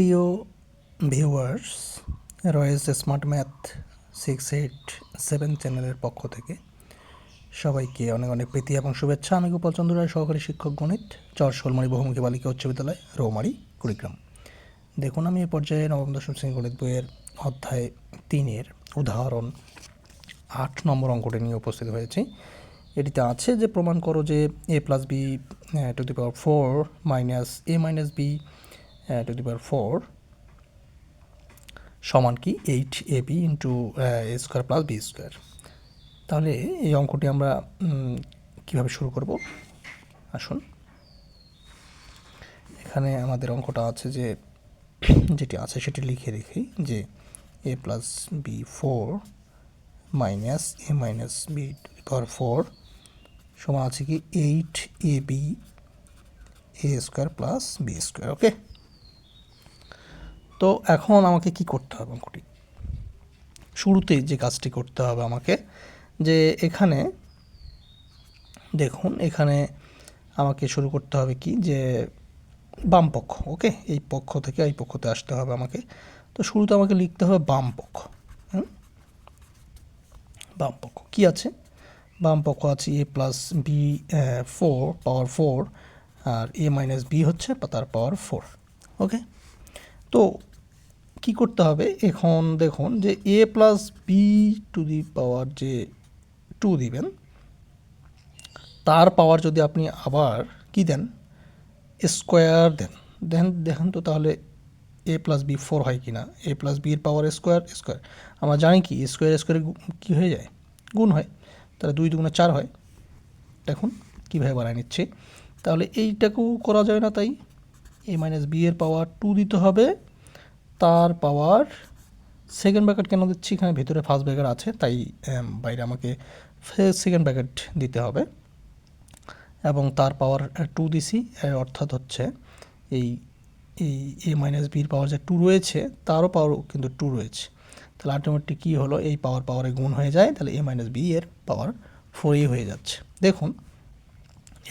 প্রিয় viewers Royce smart math six eight seven চ্যানেলের পক্ষ থেকে সবাইকে অনেক অনেক প্রীতি এবং শুভেচ্ছা। আমি গোপাল চন্দ্র রায়, সহকারী শিক্ষক গণিত, চর শোলমারি বহুমুখী বালিকা উচ্চ বিদ্যালয়, রৌমারি, কুড়িগ্রাম। দেখুন, আমি এই পর্যায়ে নবম, দশম শ্রেণি গণিত বইয়ের অধ্যায় তিনের উদাহরণ আট নম্বর অঙ্কটি নিয়ে উপস্থিত হয়েছি। এটিতে আছে যে, প্রমাণ করো যে A plus B to the power four minus A minus B to the power four সমান কি eight A B into A square plus B square তাহলে এই অঙ্কটি আমরা কীভাবে শুরু করব? আসুন। এখানে আমাদের অঙ্কটা আছে যে, যেটি আছে সেটি লিখে রেখি যে A plus B four minus A minus B power four সমান আছে কি eight A B A square plus B square okay তো এখন আমাকে কি করতে হবে অঙ্কটি শুরুতে যে কাজটি করতে হবে আমাকে, যে এখানে দেখুন, এখানে আমাকে শুরু করতে হবে কি? যে বাম পক্ষ, ওকে? এই পক্ষ থেকে এই পক্ষতে আসতে হবে আমাকে। তো শুরুতে আমাকে লিখতে হবে বাম পক্ষ বাম পক্ষ, কী আছে? বাম পক্ষ আছে A plus B four power four R A minus B হচ্ছে, তার পাওয়ার ফোর ওকে? তো কি করতে হবে? এখন দেখুন যে A plus B to the power যে টু দিবেন, তার পাওয়ার যদি আপনি আবার কি দেন? Square then. দেন, দেখেন তো তাহলে এ প্লাস বি ফোর হয় কি না এ প্লাস বির পাওয়ার স্কোয়ার স্কোয়ার আমরা জানি কি? স্কোয়ার স্কোয়ারে কী হয়ে যায়? গুণ হয়। তাহলে দুই দুগুণে চার হয়। দেখুন কীভাবে বানায় নিচ্ছে। তাহলে এইটাকেও করা যায় না তাই। এ মাইনাস বি এর পাওয়ার টু দিতে হবে। তার পাওয়ার সেকেন্ড ব্র্যাকেট কেন দিচ্ছি? এখানে ভিতরে ফার্স্ট ব্র্যাকেট আছে, তাই বাইরে আমাকে সেকেন্ড ব্র্যাকেট দিতে হবে। এবং তার পাওয়ার টু দিছি অর্থাৎ হচ্ছে এই এই এ মাইনাস বির পাওয়ার যে টু রয়েছে, তারও পাওয়ার কিন্তু টু রয়েছে। তাহলে আলটিমেটলি কী হলো? এই পাওয়ার পাওয়ারে গুণ হয়ে যায়, তাহলে এ মাইনাস বি এর পাওয়ার ফোরই হয়ে যাচ্ছে। দেখুন,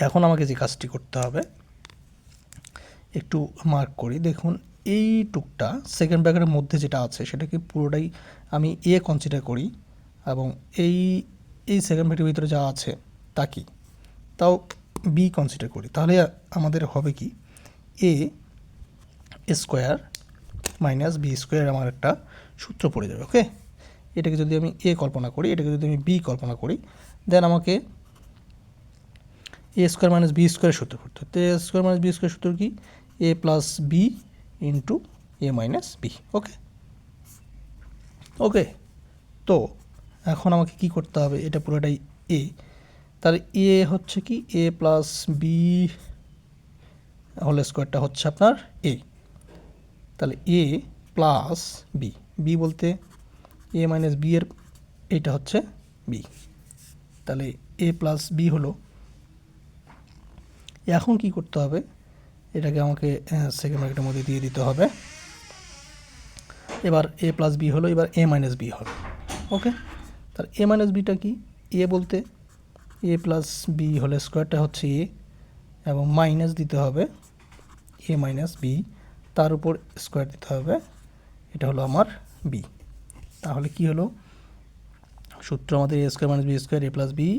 এখন আমাকে যে কাজটি করতে হবে, একটু মার্ক করি। দেখুন এই টুকটা সেকেন্ড ব্র্যাকেটের মধ্যে যেটা আছে, সেটাকে পুরোটাই আমি এ কনসিডার করি এবং এই এই সেকেন্ড ব্র্যাকেটের ভিতরে যা আছে, তা কি? তাও বি কনসিডার করি। তাহলে আমাদের হবে কি? A square minus B square আমার একটা সূত্র পড়ে যাবে ওকে এটাকে যদি আমি এ কল্পনা করি, এটাকে যদি আমি বি কল্পনা করি দেন আমাকে এ স্কোয়ার মাইনাস বি স্কোয়ারের সূত্র পড়তে তো A square minus B square সূত্র কি? A plus B into A minus B okay okay তো এখন আমাকে কি করতে হবে? এটা পুরোটাই এ তাহলে এ হচ্ছে কি? এ প্লাস বি হোল স্কোয়ারটা হচ্ছে আপনার এ তাহলে এ প্লাস বি বি বলতে এ মাইনাস বি এর এইটা হচ্ছে বি তাহলে এ প্লাস বি হলো। এখন কি করতে হবে? এটাকে আমাকে সেকেন্ড ব্র্যাকেটের মধ্যে দিয়ে দিতে হবে। এবার এ প্লাস বি হলো, এবার এ মাইনাস বি হবে। ওকে তার এ মাইনাস বিটা কি? এ বলতে এ প্লাস বি হলে স্কোয়ারটা হচ্ছে এ এবং মাইনাস দিতে হবে এ মাইনাস বি তার উপর স্কোয়ার দিতে হবে, এটা হলো আমার বি তাহলে কি হলো? সূত্র আমাদের A square minus B square A plus B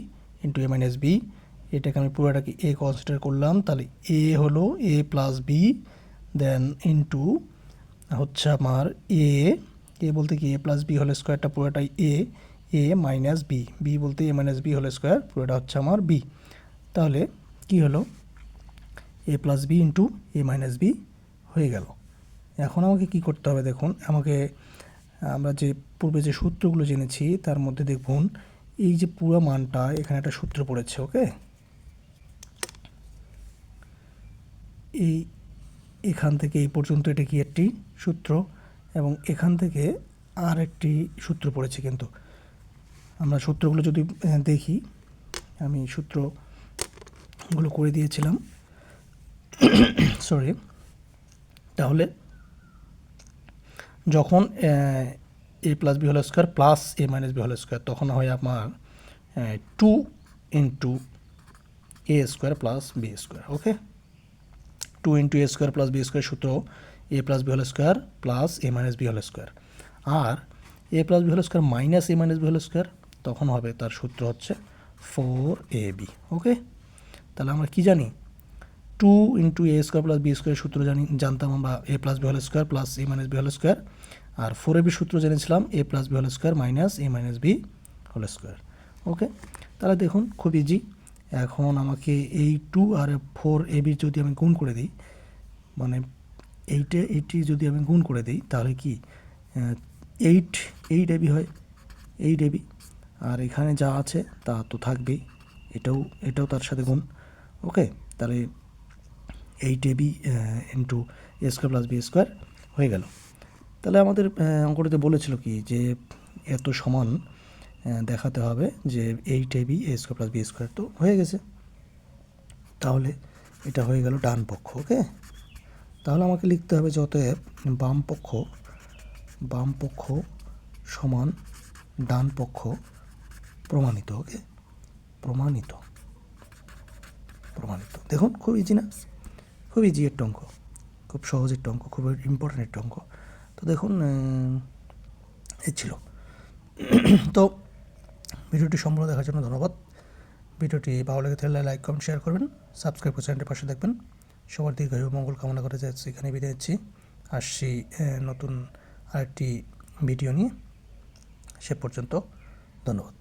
into A minus B এটাকে আমি পুরোটাকে এ কনসিডার করলাম, তাহলে এ হলো A plus B then into হচ্ছে আমার এ এ বলতে কি? এ প্লাস বি হলে স্কোয়ারটা পুরোটাই A A minus B B বলতে এ মাইনাস বি হলে স্কোয়ার পুরোটা হচ্ছে আমার বি তাহলে কি হলো? A plus B into A minus B হয়ে গেল। এখন আমাকে কি করতে হবে দেখুন, আমাকে, আমরা যে পূর্বে যে সূত্রগুলো জেনেছি, তার মধ্যে দেখুন, এই যে পুরো মানটা, এখানে একটা সূত্র পড়েছে ওকে এই, এখান থেকে এই পর্যন্ত এটা কি একটি সূত্র? এবং এখান থেকে আর একটি সূত্র পড়েছে কিন্তু। আমরা সূত্রগুলো যদি দেখি, আমি সূত্রগুলো করে দিয়েছিলাম। সরি তাহলে, যখন, A plus B whole square plus A minus B whole square, তখন হয় আমার two into A square plus B square, okay? Two into A square plus B square সূত্র A plus B whole square plus A minus B whole square R A plus B whole square minus A minus B whole square তখন হবে তার সূত্র হচ্ছে four A B ওকে তাহলে আমরা কি জানি? Two into A square plus B square সূত্র জানি, জানতাম আমরা A plus B whole square plus A minus B whole square R four A B সূত্র জেনেছিলাম A plus B whole square minus A minus B whole square okay তাহলে দেখুন, খুব easy এখন আমাকে এই টু আর ফোর এ বি যদি আমি গুণ করে দিই মানে এইটে এইটি যদি আমি গুণ করে দিই, তাহলে কি এইট এইট এবি হয় এইট এবি আর এখানে যা আছে তা তো থাকবেই, এটাও এটাও তার সাথে গুণ ওকে তাহলে eight AB into A square plus B square হয়ে গেল। তাহলে আমাদের অঙ্কটিতে বলেছিল কি যে এত সমান দেখাতে হবে যে eight AB A square plus B square তো হয়ে গেছে। তাহলে এটা হয়ে গেল ডান পক্ষ, ওকে? তাহলে আমাকে লিখতে হবে যে অতএব বাম পক্ষ বাম পক্ষ সমান ডান পক্ষ প্রমাণিত, ওকে? প্রমাণিত প্রমাণিত। দেখুন, খুব ইজি না? খুব ইজি একটা অঙ্ক খুব সহজ একটা অঙ্ক খুব ইম্পর্টেন্ট একটা অঙ্ক তো দেখুন এ ছিল। তো ভিডিওটি সম্পূর্ণ দেখার জন্য ধন্যবাদ। ভিডিওটি ভালো লেগে থাকলে লাইক, কমেন্ট, শেয়ার করবেন। সাবস্ক্রাইব করে চ্যানেলটির পাশে দেখবেন সবার দীর্ঘায়ু মঙ্গল কামনা করে যাচ্ছি। এখানে বিদায় নিচ্ছি। আসছি নতুন আরেকটি ভিডিও নিয়ে। সে পর্যন্ত ধন্যবাদ।